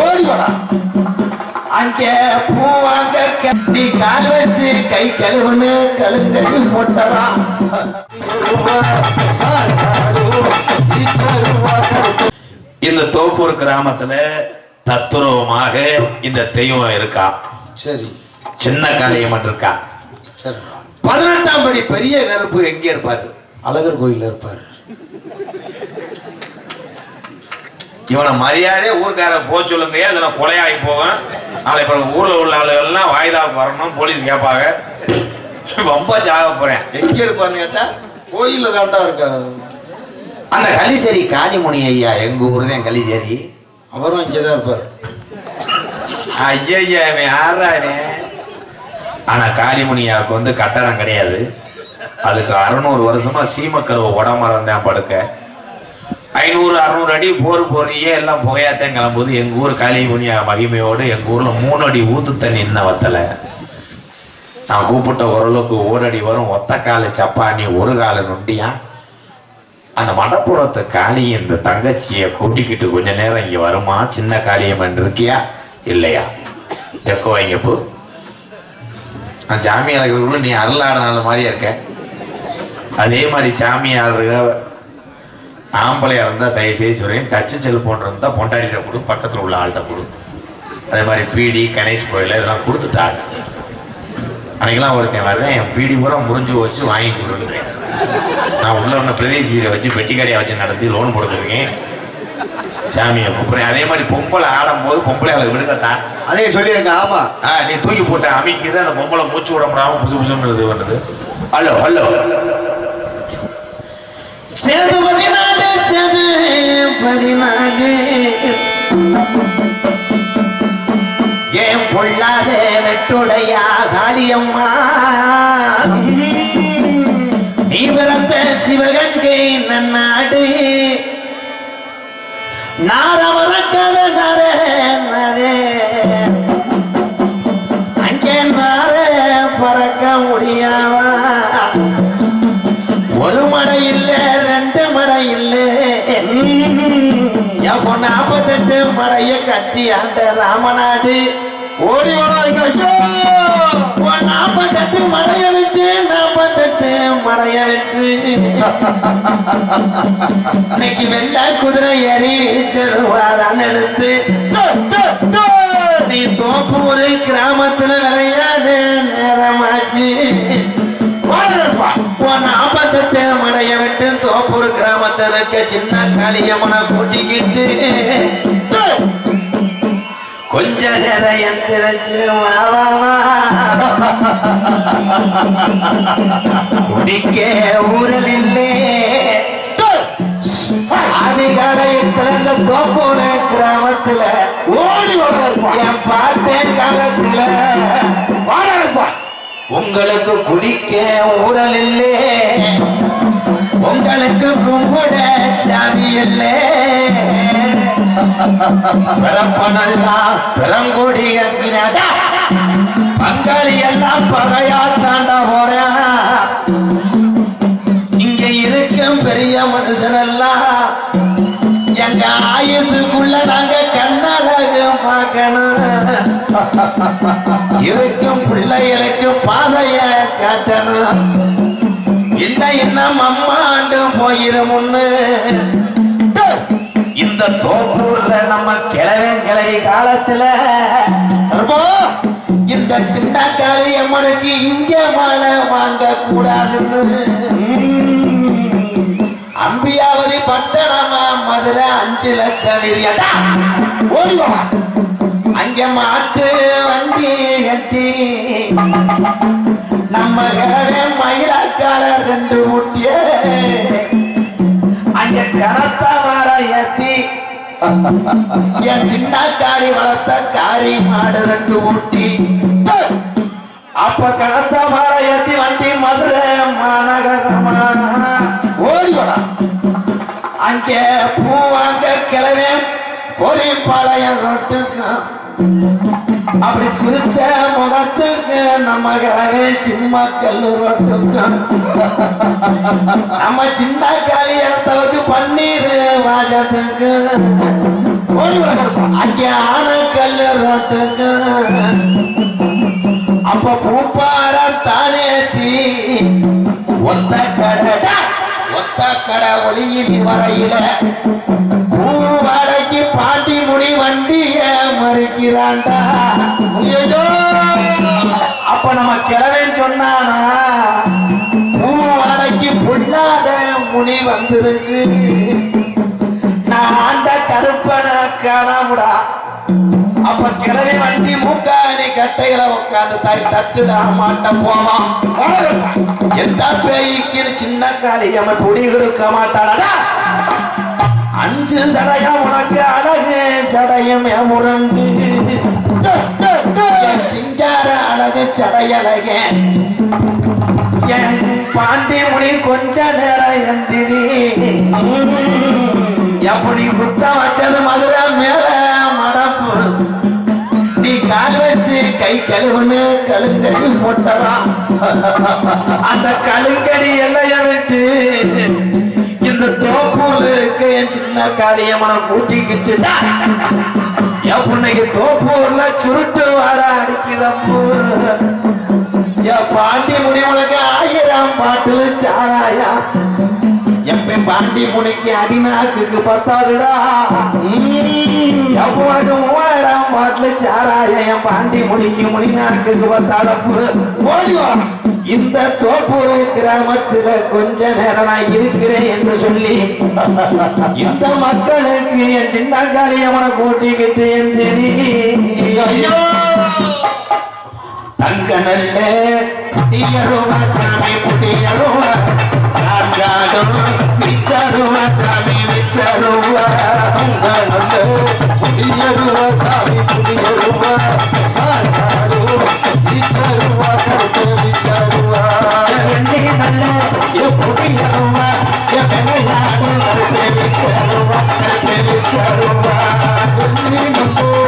ஓடி வாடா. அங்கே பூவாங்க கட்டி கால் வச்சு கை கழுவுன்னு கழுங்கடி போட்டவா. இந்த தோப்பூர் கிராமத்துல தத்துருவமாக இந்த தெய்வம் இருக்கா? சரி. சின்ன காளியம்மன் இருக்கா? சரி. பதினெட்டாம் படி பெரிய கருப்பு எங்க இருப்பாரு? அழகர் கோயில்ல இருப்பாரு. இவனை மரியாதையே ஊருக்கார போக சொல்லுங்க இல்லைன்னா கொலையாகி போவேன். நாளை இப்போ ஊர்ல உள்ள ஆளுகள்லாம் வாய்தாவுக்கு வரணும் போலீஸ் கேட்பாங்க. ரொம்ப சாக போறேன். எங்க இருப்பாருன்னு கேட்டா கோயில்ல தாண்டா இருக்கா? அந்த கலிசேரி காளிமுனி ஐயா எங்க ஊர் தான் கலிசேரி அவரும் இங்கதான் இருப்பாரு. ஐயா இவன் யாரா இவன் ஆனா காளிமுனியாவுக்கு வந்து கட்டடம் கிடையாது. அதுக்கு அறுநூறு வருஷமா சீமக்கருவு உடமரம் தான் படுக்க. ஐநூறு அறுநூறு அடி போர் போறியே எல்லாம் புகையாத்தான் கிளம்புது. எங்க ஊர் காளிமுனியா மகிமையோடு எங்க ஊர்ல மூணு அடி ஊத்து தண்ணி இன்ன வத்தல. நான் கூப்பிட்ட ஓரளவுக்கு ஓரடி வரும். ஒத்த கால சப்பானி ஒரு கால நொண்டியா. அந்த மடப்புறத்து காளி இந்த தங்கச்சியை கூட்டிக்கிட்டு கொஞ்ச நேரம் இங்க வருமா? சின்ன காளியம்மன் இருக்கியா? இல்லையா? தெக்கோ வைங்க போ. அந்த சாமியார்களுக்குள்ள நீ அருளாடினால மாதிரியே இருக்க? அதே மாதிரி சாமியார்கள் ஆம்பளையா இருந்தா தயவு செய்து சொல்றேன். டச்சு செல்போன் இருந்தா பொண்டாடிட்ட கொடு பக்கத்துல உள்ள ஆள்கிட்ட கொடு. அதே மாதிரி பீடி கணேஷ் கோயில் இதெல்லாம் கொடுத்துட்டாங்க. அன்னைக்கெல்லாம் ஒருத்தன் வர்றேன் என் பீடி பூரா முறிஞ்சு வச்சு வாங்கி கொடுக்குறேன் நான் உள்ள ஒன்று பிரதேசியை வச்சு பெட்டி கடையை வச்சு நடத்தி லோன் கொடுத்துருக்கேன் சாமியை கூப்பிடுறேன் அதே மாதிரி பொம்பளை ஆடும்போது பொம்பளை அவளை விடுங்கத்தான் அதே சொல்லிருங்க ஆமா. ஆ நீ தூக்கி போட்ட அமைக்குது அந்த பொம்பளை மூச்சு விட முடியாம புசு புசுன்னு இது பண்ணுது ஹலோ ஹலோ. சேது பதினாடு சேது ஏன் பொல்லாத வெட்டுடையா காளியம்மா? நீ பிறந்த சிவகங்கை நன்னாடு. நாரவர கத நரே நரே. அங்கே நார பறக்க முடியாதா? ஒரு மடை ரெண்டு மடை இல்ல என் பொண்ணு நாற்பத்தெட்டு மடைய கட்டி ஆண்ட ராமநாடு. ஓடி நாற்பத்தெட்டு மடைய விட்டு நாற்பத்தெட்டு மடைய விட்டு. இன்னைக்கு வெள்ள குதிரை ஏறி செருவாதான் எடுத்து நீ தோப்பூர் கிராமத்துல விளையாடு நேரமாச்சு. இருக்க சின்ன காளியம்மனை கூட்டிக்கிட்டு கொஞ்ச நேரம் எந்திரச்சு குடிக்க ஊரில் இல்லே. அதிகாலயத்துல இந்த தோப்பூர் கிராமத்துல. ஓடி என் பாட்டேன் காலத்துல. உங்களுக்கு குடிக்க ஊரல் இல்லே உங்களுக்கு கும்பிட சாமி இல்லே பிறப்பனெல்லாம் பிறங்குடி இருக்கிறாடா பங்காளி எல்லாம் பகையா தாண்டா போறேன் இங்க இருக்கும் பெரிய மனுஷனெல்லாம் எங்க ஆயுசுக்குள்ள நாங்க இருக்கும் பிள்ளைகளுக்கு பாதைய காட்டணும். இல்ல இன்னும் அம்மாண்டு போயிரும் முன்னு. இந்த தோப்பூர்ல நம்ம கிழவன் கிழவி காலத்துல இந்த சின்ன காளி அம்மனுக்கு இங்க மாலை வாங்க கூடாதுன்னு அம்பியாவதி பட்டணமா மதுரை அஞ்சு லட்சம் விதியடா ஓடி வா அங்க மாட்டு வண்டி கட்டி நம்ம மயிலாக்காளர் ரெண்டு ஊட்டிய. அங்க கனத்த மர ஏத்தி. என் சின்ன காளி வளர்த்த காரி மாடு ரெண்டு ஊட்டி. அப்ப கனத்த மர ஏத்தி வண்டி மதுரை மாநகரமா. ஓடி வாடா. அங்கே பூவாங்க கிளவே கோரிப்பாளையம் ரொட்டுக்கான் அப்படி சிரிச்ச முகத்துக்கு நம்ம கிழவே சும்மா கல்லு ரோட்டுக்கு நம்ம சின்ன காளியத்தவுக்கு பன்னீர் வாஜத்துக்கு அங்கே ஆனக்கல்ல ரோட்டுங்க அப்ப பூப்பாரம் தானே தீ. ஒத்த கடை ஒத்த கடை ஒளியில் வரையில. ஐயோ அப்ப நம்ம கிழவன் சொன்னானா பூ வாடகைக்கு பொல்லாத முனி வந்துருச்சு நான் ஆண்ட கருப்பனை காணாமுடா. அப்ப கிழவி வண்டி மூக்காணி கட்டையில உட்காந்து தாய் தட்டுடா மாட்ட போவான் எந்த பேய்க்கு சின்ன காளியம்ம துடி கொடுக்க மாட்டாடா அஞ்சு சடையா உனக்கு அழகு என் பாண்டி மொழி கொஞ்ச நேரம் எந்திரி எப்படி குத்த வச்சது மதுரை மேல மடப்பு நீ கால் வச்சு கை கழுவுன்னு கழுங்கடி போட்டலாம் அந்த கழுங்கடி எல்லைய விட்டு இந்த தோப்பூர்ல இருக்க என் சின்ன காளியம்மனை கூட்டிக்கிட்டு என் பொண்ணுக்கு தோப்பூர்ல சுருட்டு வாட அடிக்குதப்பு பாண்டி முடி உனக்கு ஆயிரம் பாட்டுல சாராயா? எப்ப பாண்டி முனிக்கு அடிநாக்குக்கு பத்தாதுடா. எப்ப உனக்கு மூவாயிரம் பாட்டுல சாராய? என் பாண்டி முனிக்கு முடிநாக்குக்கு பத்தாதப்பு. இந்த தோப்பூர் கிராமத்துல கொஞ்ச நேரம் நான் இருக்கிறேன் என்று சொல்லி இந்த மக்களுக்கு என் சின்ன காளியம்மனை கூட்டிக்கிட்டு என் ஐயோ! தங்க நல்ல புதியருவ சாமி புதியருவ சாண்டாடும் விச்சருவ சாமி விச்சருவ தங்க நல்ல புதியருவ சாமி புதியருவ சாண்டாடும் விச்சருவ கருத்து விச்சருவ ரெண்டே நல்ல எ புதியருவ எ பெண்ணையாடும் கருத்து விச்சருவ கருத்து விச்சருவ ரெண்டே நல்ல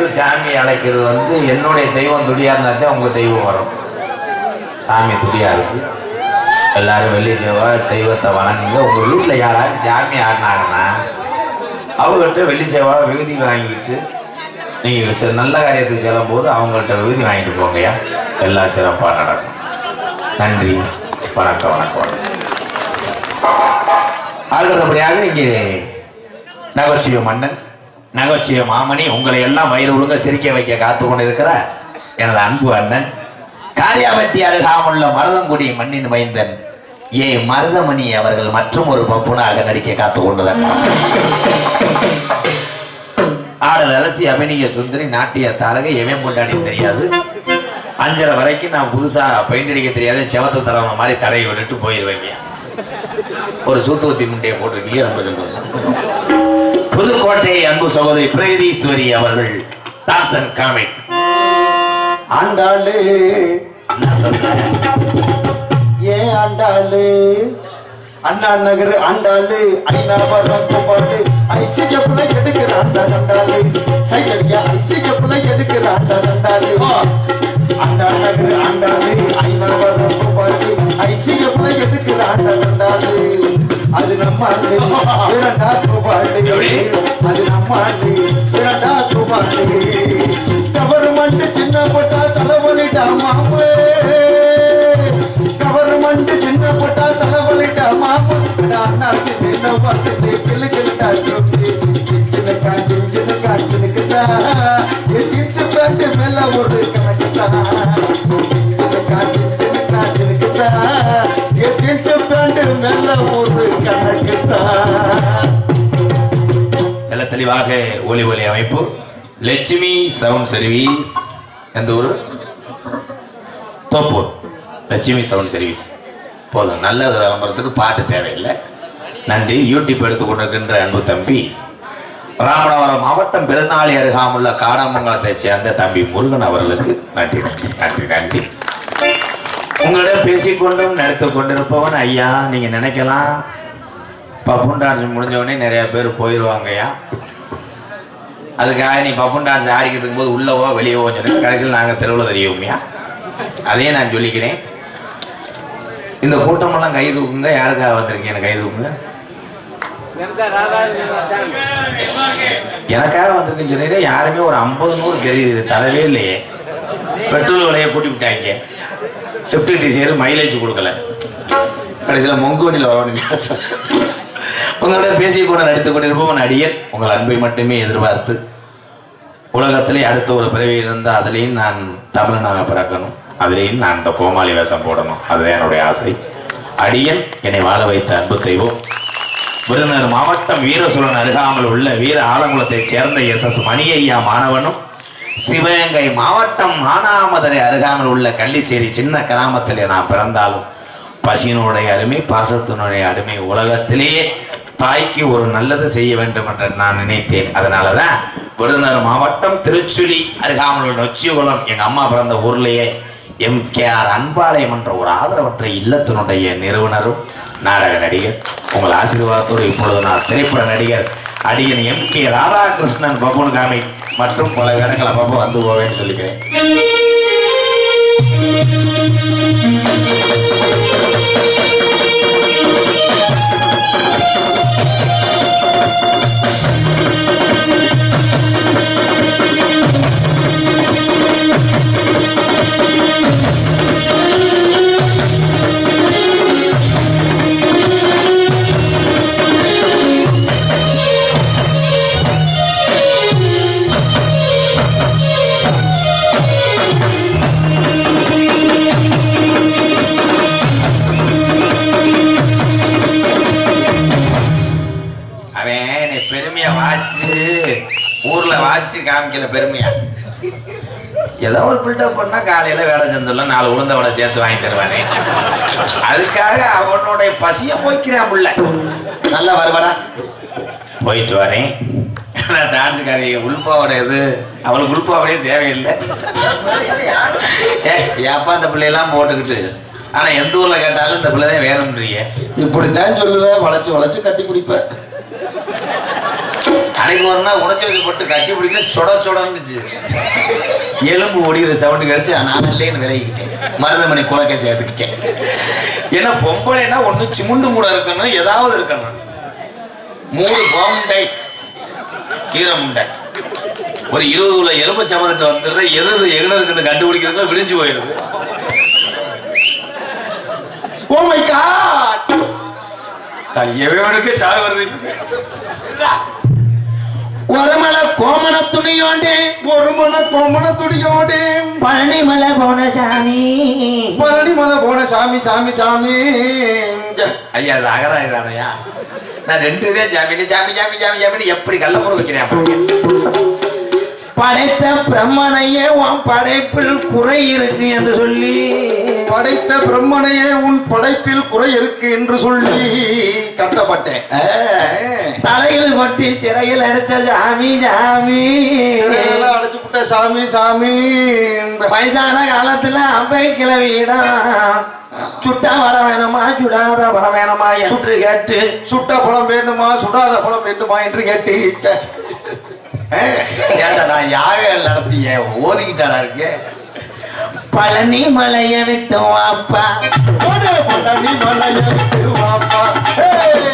என்று சாமி அழைக்கிறது வந்து என்னுடைய தெய்வம் துடியா இருந்தா தான் உங்க தெய்வம் வரும். சாமி துடியா இருக்கு எல்லாரும் வெள்ளி செவ்வாய் தெய்வத்தை வணங்குங்க. உங்க வீட்டுல யாராவது சாமி ஆடினாங்கன்னா அவங்ககிட்ட வெள்ளி செவ்வாய் விகுதி வாங்கிட்டு நீங்க நல்ல காரியத்துக்கு செல்லும் போது அவங்கள்ட்ட விகுதி வாங்கிட்டு போங்கயா எல்லாம் சிறப்பாக நடக்கும். நன்றி. வணக்கம் வணக்கம். வணக்கம் அடுத்தபடியாக இங்கே நகர்ச்சிய மன்னன். நகைச்சுவை மாமணி உங்களை எல்லாம் வயிறு ஒழுங்க சிரிக்க வைக்க காத்து கொண்டிருக்கிற எனது அன்பு அண்ணன் காரியாபட்டி அருகாமுள்ள மருதங்குடி மண்ணின் மைந்தன் ஏ மருதமணி அவர்கள் மற்றும் ஒரு பப்புனாக நடிக்க காத்து கொண்டிருக்கிறார். ஆடல் அலசி அபிநய சுந்தரி நாட்டிய தாரகை எவன் கொண்டாடி தெரியாது. அஞ்சரை வரைக்கும் நான் புதுசா பெயிண்ட் அடிக்க தெரியாத. செவத்த தலைவன மாதிரி தரையை விட்டுட்டு போயிருவேங்க. ஒரு சூத்துவத்தி முண்டையை போட்டிருக்கீங்க ரொம்ப சந்தோஷம். புதுக்கோட்டை அன்பு சகோதரி பிரகதீஸ்வரி அவர்கள் தாசன் காமிக் ஆண்டாளு. ஏன் ஆண்டாளு. அண்ணா நகர் ஆண்டாளு. ஐநாவரம் கோபாலு ஐசிகப்புல எடுக்கிறாண்டா ரெண்டாளு சைட் அடிக்க ஐசிகப்புல எடுக்கிறாண்டா ரெண்டாளு அண்ணா நகர் ஆண்டாளு. ஐநாவரம் கோபாலு ஐசிகப்புல எடுக்கிறாண்டா ரெண்டாளு அது நம்ம இரண்டா கோபாலு அது நம்ம இரண்டா கோபாலு கவர்மெண்ட் சின்ன போட்டா தலைவலிட்டா மாமே. கவர்மெண்ட் சின்ன போட்டா தலைவலிட்டா மாமா. அண்ணாச்சி நின்ன பார்த்து கிளு சொல்லி சின்ன சின்ன காய்ச்சலுக்குதா சின்ன தெளிவாக ஒலி ஒலி அமைப்பு. Lakshmi sound service. எந்த ஊர்? தோப்பூர். Lakshmi sound service. போதும். நல்ல ஒரு விளம்பரத்துக்கு பாட்டு தேவையில்லை. நன்றி. யூடியூப் எடுத்துக்கொண்டிருக்கின்ற அன்பு தம்பி. ராமநாதபுரம் மாவட்டம் பெருநாளி அருகாமுள்ள காடாமங்கலத்தைச் சேர்ந்த தம்பி முருகன் அவர்களுக்கு நன்றி நன்றி நன்றி நன்றி. உங்களிடம் பேசிக்கொண்டும் நடத்து கொண்டிருப்பவன் ஐயா. நீங்க நினைக்கலாம். பப்புன் பூண்டாட்சி முடிஞ்ச உடனே நிறைய பேர் போயிடுவாங்கய்யா அதுக்காக நீ பப்புன் டான்ஸ் ஆடிக்கிட்டு இருக்கும்போது உள்ளவோ வெளியவோ சொன்னேன் கடைசியில் நாங்கள் தெருவில் தெரியுமையா? அதையும் நான் சொல்லிக்கிறேன். இந்த கூட்டமெல்லாம் கை தூக்குங்க. யாருக்காக வந்திருக்கீங்க? கை தூக்குங்க. எனக்காக வந்திருக்குன்னு சொன்னீங்க. யாருமே ஒரு ஐம்பது நூறு தெரியுது. தரவே இல்லையே. பெட்ரோல் விலையை கூட்டி விட்டாங்க. செப்டிக் டீசர் மைலேஜ் கொடுக்கல. கடைசியில் மொங்கு வண்டியில் வரணும் உங்களோட பேசி கூட நடித்துக் கொண்டிருப்போம். நடிகர் உங்கள் அன்பை மட்டுமே எதிர்பார்த்து உலகத்திலே அடுத்த ஒரு பிறவி இருந்தால் அதுலேயும் நான் தமிழனாக பிறக்கணும். அதுலேயும் நான் இந்த கோமாளி வேஷம் போடணும். அதுதான் என்னுடைய ஆசை. அடியன் என்னை வாழ வைத்த அன்பு தெய்வம். விருதுநகர் மாவட்டம் வீரசூரன் அருகாமல் உள்ள வீர ஆலங்குளத்தைச் சேர்ந்த எஸ் எஸ் மணியையா மாணவனும் சிவகங்கை மாவட்டம் மானாமதுரை அருகாமல் உள்ள கள்ளிசேரி சின்ன கிராமத்திலே நான் பிறந்தாலும் பசியினுடைய அருமை பாசத்தினுடைய அருமை உலகத்திலேயே தாய்க்கு ஒரு நல்லது செய்ய வேண்டும் என்று நான் நினைத்தேன். அதனாலதான் விருதுநகர் மாவட்டம் திருச்சுழி அருகாமல் உள்ள நொச்சிகுளம் எங்க அம்மா பிறந்த ஊர்லயே எம் கே ஆர் அன்பாலயம் என்ற ஒரு ஆதரவற்ற இல்லத்தினுடைய நிறுவனரும் நாடக நடிகர் உங்கள் ஆசீர்வாதத்தோடு இப்பொழுது நான் திரைப்பட நடிகர் அடியன் எம் கே ராதாகிருஷ்ணன் பபுன் காமி மற்றும் பல இடங்களை பப்பு வந்து போவேன்னு சொல்லிக்கிறேன். அவன் காமிக்கல பெருமையா? ஏதோ ஒரு பில்டப் பண்ணா காலையில வேலை செஞ்சிடலாம் நாலு உளுந்த வடை சேர்த்து வாங்கி தருவானே. அதுக்காக அவனுடைய பசிய போய்க்கிறான் புள்ள. நல்லா வருவாடா போயிட்டு வரேன். நான் டான்ஸுக்காரி உள்பாவோட இது. அவளுக்கு உள்பாவோடய தேவையில்லை. ஏப்பா அந்த பிள்ளையெல்லாம் போட்டுக்கிட்டு. ஆனா எந்த ஊர்ல கேட்டாலும் இந்த பிள்ளை தான் வேணும்ன்றீங்க இப்படித்தான் சொல்லுவேன் வளைச்சு வளைச்சு கட்டி பிடிப்பேன் அன்னைக்கு ஒரு நாள் வச்சு போட்டு கட்டி பிடிக்க சொட சொடந்துச்சு எலும்பு ஒடிக்கிற சவுண்டு கிடைச்சு நான் இல்லைன்னு விலகிக்கிட்டேன். மருதமணி குலக்க சேர்த்துக்கிட்டேன். ஏன்னா பொம்பளைன்னா ஒண்ணு சிமுண்டு மூட இருக்கணும் ஏதாவது இருக்கணும். மூணு பவுண்டை கீரை முண்டை. ஒரு இருபது உள்ள எலும்பு சமந்துட்டு வந்துடுறது எது எது எங்க இருக்குன்னு கண்டுபிடிக்கிறது விழிஞ்சு போயிடுது. ஓ மை காட் எவனுக்கு சாவு வருது. ஒருமலை கோமண துணியோண்டே. ஒரு மன கோமண துடியோடே பழனிமலை போன சாமி பழனி மலை போன சாமி சாமி. சாமி ஐயா அது அகராய் தானையா நான் ரெண்டு இதே ஜாமீன் ஜாமி ஜாமி ஜாமி ஜாமி எப்படி கள்ளப்புறம் வைக்கிறேன்? பாருங்க. படைத்த பிரம்மனையே உன் படைப்பில் குறை இருக்கு என்று சொல்லி. படைத்த பிரம்மனையே உன் படைப்பில் குறை இருக்கு என்று சொல்லி. கட்டப்பட்டேன். தலையில் கொட்டி சிறையில் அடைச்ச சாமி சாமி. அடைச்சு விட்ட சாமி சாமி. வயசான காலத்துல அம்பை கிளவியிடம் சுட்டா வர வேணுமா சுடாத வர வேணுமா சுற்று கேட்டு. சுட்ட பழம் வேண்டுமா சுடாத பழம் வேண்டுமா என்று கேட்டு. ஏண்டா நான் யாகம் நடத்திய ஓதிக்கிட்டாடா இருக்கு? பழனி மலைய விட்டு வாப்பா பழனி மலைய விட்டு வாப்பா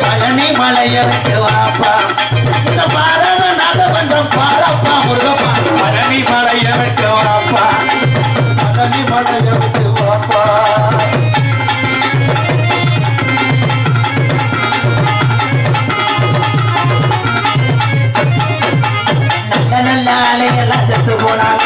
பழனி மலைய விட்டு வாப்பா இந்த பாரத நாத பஞ்சம் பாரப்பா முருகப்பா. பழனி மலைய விட்டு the one I